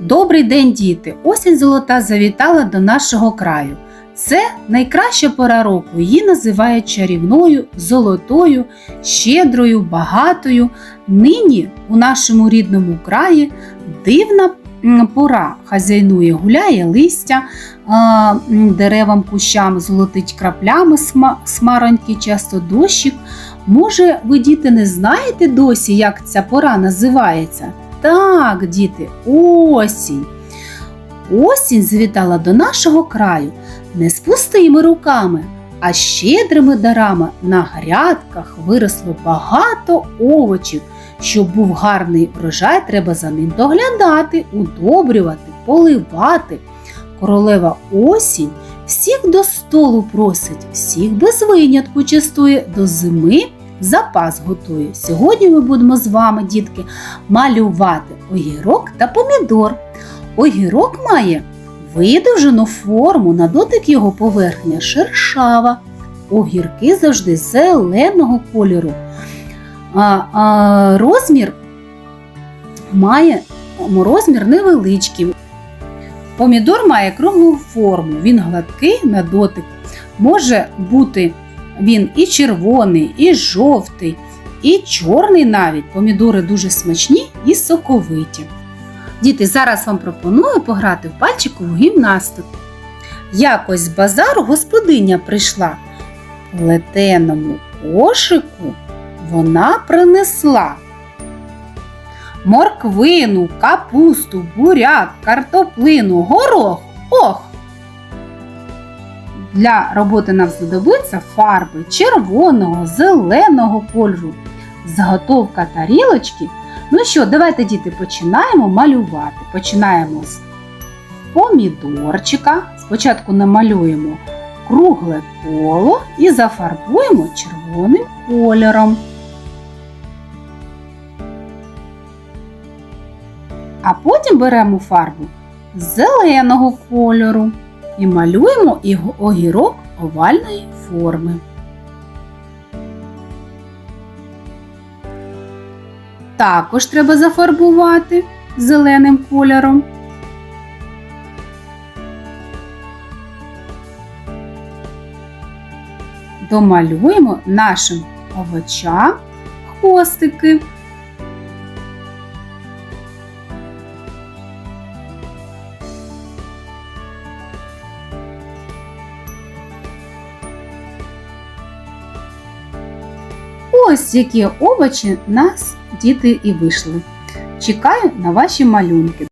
Добрий день, діти! Осінь золота завітала до нашого краю. Це найкраща пора року. Її називають чарівною, золотою, щедрою, багатою. Нині у нашому рідному краї дивна пора хазяйнує, гуляє листя, деревам, кущам золотить краплями сма- смаронький часто дощик. Може, ви, діти, не знаєте досі, як ця пора називається? Так, діти, осінь. Осінь завітала до нашого краю не з пустими руками, а щедрими дарами на грядках виросло багато овочів. Щоб був гарний врожай, треба за ним доглядати, удобрювати, поливати. Королева осінь всіх до столу просить, всіх без винятку частує, до зими запас готує. Сьогодні ми будемо з вами, дітки, малювати огірок та помідор. Огірок має видовжену форму, на дотик його поверхня шершава. Огірки завжди зеленого кольору. А, а, розмір має розмір невеличкий. Помідор має круглу форму, він гладкий на дотик. Може бути він і червоний, і жовтий, і чорний навіть. Помідори дуже смачні і соковиті. Діти, зараз вам пропоную пограти в пальчикову гімнастику. Якось з базару господиня прийшла. В плетеному кошику вона принесла морквину, капусту, буряк, картоплину, горох. Ох! Для роботи нам знадобиться фарби червоного, зеленого кольору, заготовка тарілочки. Ну що, давайте, діти, починаємо малювати. Починаємо з помідорчика. Спочатку намалюємо кругле коло і зафарбуємо червоним кольором. А потім беремо фарбу зеленого кольору і малюємо його огірок овальної форми. Також треба зафарбувати зеленим кольором. Домалюємо нашим овочам хвостики. Ось які овочі нас діти і вийшли. Чекаю на ваші малюнки.